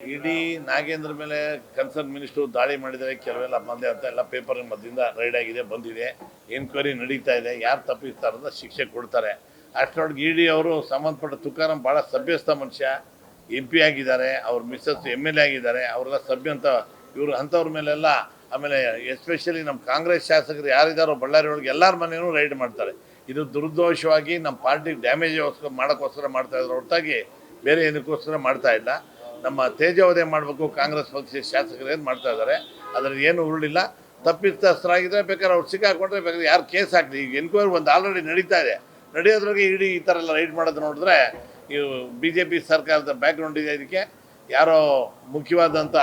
ಇಡೀ ನಾಗೇಂದ್ರ ಮೇಲೆ concern minister ದಾಳಿ ಮಾಡಿದರೆ ಕೆಲವೆಲ್ಲ ಬಂದೆ ಅಂತ ಎಲ್ಲ ಪೇಪರ್ ಮಧ್ಯದಿಂದ ರೈಡ್ ಆಗಿದೆ, ಬಂದಿದೆ. ಎನ್ಕ್ವೈರಿ ನಡೀತಾ ಇದೆ, ಯಾರು ತಪ್ಪಿಸ್ತಾರಂತ ಶಿಕ್ಷೆ ಕೊಡ್ತಾರೆ. ಅಷ್ಟರೊಳಗೆ ಇ ಅವರು ಸಂಬಂಧಪಟ್ಟ ತುಕಾರಾಮ್ ಭಾಳ ಸಭ್ಯಸ್ಥ ಮನುಷ್ಯ. ಎಂ ಪಿ ಆಗಿದ್ದಾರೆ, ಅವ್ರ ಮಿಸ್ಸಸ್ ಎಂ ಎಲ್ ಎ ಆಗಿದ್ದಾರೆ, ಅವರೆಲ್ಲ ಸಭ್ಯ ಅಂತ ಇವರು ಅಂಥವ್ರ ಮೇಲೆಲ್ಲ, ಆಮೇಲೆ ಎಸ್ಪೆಷಲಿ ನಮ್ಮ ಕಾಂಗ್ರೆಸ್ ಶಾಸಕರು ಯಾರಿದ್ದಾರೋ ಬಳ್ಳಾರಿ ಒಳಗೆ ಎಲ್ಲರ ಮನೆಯೂ ರೈಡ್ ಮಾಡ್ತಾರೆ. ಇದು ದುರ್ದೋಷವಾಗಿ ನಮ್ಮ ಪಾರ್ಟಿಗೆ ಡ್ಯಾಮೇಜ್ ಮಾಡೋಕ್ಕೋಸ್ಕರ ಮಾಡ್ತಾ ಇದ್ರು ಹೊರತಾಗಿ ಬೇರೆ ಏನಕ್ಕೋಸ್ಕರ ಮಾಡ್ತಾ ಇಲ್ಲ. ನಮ್ಮ ತೇಜೋವಧೆ ಮಾಡಬೇಕು, ಕಾಂಗ್ರೆಸ್ ಪಕ್ಷದ ಶಾಸಕರು ಏನು ಮಾಡ್ತಾ ಇದ್ದಾರೆ? ಅದರಲ್ಲಿ ಏನು ಉರುಳಿಲ್ಲ. ತಪ್ಪಿತಸ್ಥರಾಗಿದ್ದರೆ ಬೇಕಾದ್ರೆ ಅವ್ರು ಸಿಕ್ಕಾಕೊಂಡ್ರೆ ಬೇಕಾದ್ರೆ ಯಾರು ಕೇಸ್ ಹಾಕಲಿ? ಈಗ ಎನ್ಕ್ವೈರಿ ಒಂದು ಆಲ್ರೆಡಿ ನಡೀತಾ ಇದೆ. ನಡೆಯೋದ್ರಾಗೆ ಇಡೀ ಈ ಥರ ಎಲ್ಲ ರೈಡ್ ಮಾಡೋದು ನೋಡಿದ್ರೆ ಇವು ಬಿ ಜೆ ಪಿ ಸರ್ಕಾರದ ಬ್ಯಾಕ್ಗ್ರೌಂಡ್ ಇದೆ ಇದಕ್ಕೆ. ಯಾರೋ ಮುಖ್ಯವಾದಂಥ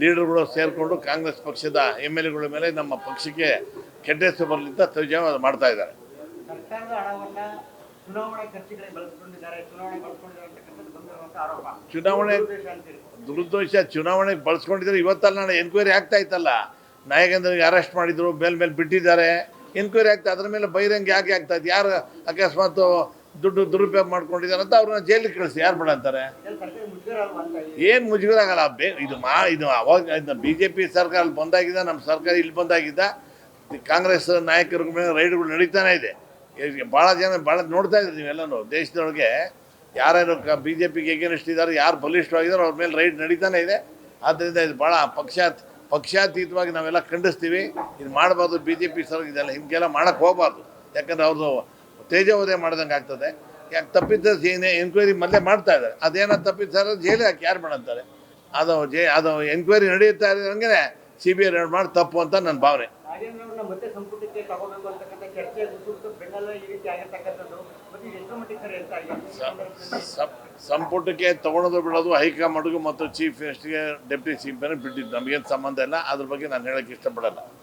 ಲೀಡರ್ಗಳು ಸೇರಿಕೊಂಡು ಕಾಂಗ್ರೆಸ್ ಪಕ್ಷದ ಎಂ ಎಲ್ ಎಗಳ ಮೇಲೆ ನಮ್ಮ ಪಕ್ಷಕ್ಕೆ ಕೆಟ್ಟ ಹೆಸರು ಬರಲಿಂತ ತಜ್ಞ ಮಾಡ್ತಾ ಇದ್ದಾರೆ. ಚುನಾವಣೆ ಬಳಸ್ಕೊಂಡಿದ್ದಾರೆ ಚುನಾವಣೆ ಬಳಸ್ಕೊಂಡಿದ್ದಾರೆ ಆರೋಪ. ಚುನಾವಣೆ ದುರುದ್ದೇಶ ಚುನಾವಣೆಗೆ ಬಳಸ್ಕೊಂಡಿದ್ರೆ ಇವತ್ತಲ್ಲ ನಾನು ಎನ್ಕ್ವೈರಿ ಆಗ್ತಾ ಇತ್ತಲ್ಲ. ನಾಯಕಂದ್ರಿಗೆ ಅರೆಸ್ಟ್ ಮಾಡಿದ್ರು ಬೇಲ್ ಮೇಲೆ ಬಿಟ್ಟಿದ್ದಾರೆ. ಎನ್ಕ್ವೈರಿ ಆಗ್ತಾ ಅದ್ರ ಮೇಲೆ ಬಹಿರಂಗ ಯಾಕೆ ಆಗ್ತಾ ಇತ್ತು ಯಾರು ಅಕಸ್ಮಾತ್ ದುಡ್ಡು ದುರುಪಯೋಗ ಮಾಡ್ಕೊಂಡಿದ್ದಾರೆ ಅಂತ ಅವ್ರನ್ನ ಜೈಲಿಗೆ ಕಳಿಸಿ. ಯಾರು ಬೇಡ ಅಂತಾರೆ? ಏನು ಮುಜುಗರ ಆಗಲ್ಲ. ಬೇ ಇದು ಮಾ ಇದು ಅವಾಗ ಬಿ ಜೆ ಪಿ ಸರ್ಕಾರ ಬಂದಾಗಿದ್ದ ನಮ್ಮ ಸರ್ಕಾರ ಇಲ್ಲಿ ಬಂದಾಗಿದ್ದ ಕಾಂಗ್ರೆಸ್ ನಾಯಕರ ಮೇಲೆ ರೈಡ್ಗಳು ನಡೀತಾನೆ ಇದೆ. ಭಾಳ ಜನ ಭಾಳ ನೋಡ್ತಾ ಇದ್ರಿ ನೀವೆಲ್ಲನೂ ದೇಶದೊಳಗೆ ಯಾರ್ಯಾರು ಕ ಬಿ ಜೆ ಪಿಗೆ ಎಗೇನಿಸ್ಟ್ ಇದ್ದಾರೆ ಯಾರು ಬಲಿಷ್ಠವಾಗಿದ್ದಾರೆ ಅವ್ರ ಮೇಲೆ ರೈಡ್ ನಡೀತಾನೆ ಇದೆ. ಆದ್ದರಿಂದ ಇದು ಭಾಳ ಪಕ್ಷಾತ್, ಪಕ್ಷಾತೀತವಾಗಿ ನಾವೆಲ್ಲ ಖಂಡಿಸ್ತೀವಿ. ಇದು ಮಾಡಬಾರ್ದು ಬಿ ಜೆ ಪಿ ಸರ್ ಇದೆಲ್ಲ ಹಿಂಗೆಲ್ಲ ಮಾಡೋಕ್ಕೆ ಹೋಗಬಾರ್ದು. ಯಾಕಂದ್ರೆ ಅವ್ರದ್ದು ತೇಜೋವಧೆ ಮಾಡ್ದಂಗೆ ಆಗ್ತದೆ. ಯಾಕೆ ತಪ್ಪಿದ್ದ ಏನೇ ಎನ್ಕ್ವೈರಿ ಮೊದಲೇ ಮಾಡ್ತಾ ಇದ್ದಾರೆ. ಅದೇನೋ ತಪ್ಪಿದ್ದಾರೆ ಜೈಲಿಗೆ ಹಾಕಿ, ಯಾರು ಮಾಡಂತಾರೆ? ಅದು ಜೈ, ಅದು ಎನ್ಕ್ವೈರಿ ನಡೆಯುತ್ತಾ ಇದೆ ಹಂಗೆ ಸಿ ಬಿ ಐ ಮಾಡಿ ತಪ್ಪು ಅಂತ ನನ್ನ ಭಾವನೆ. ಸಂಪುಟಕ್ಕೆ ತಗೊಳೋದು ಬಿಡೋದು ಹೈಕಮಾಂಡ್ಗೂ ಮತ್ತು ಚೀಫ್ ಮಿನಿಸ್ಟರ್ಗೆ ಡೆಪ್ಟಿ ಚೀಫ್ ಮೇಲೆ ಬಿಟ್ಟಿದ್ದು. ನಮಗೇನು ಸಂಬಂಧ ಇಲ್ಲ. ಅದ್ರ ಬಗ್ಗೆ ನಾನು ಹೇಳಕ್ಕೆ ಇಷ್ಟಪಡಲ್ಲ.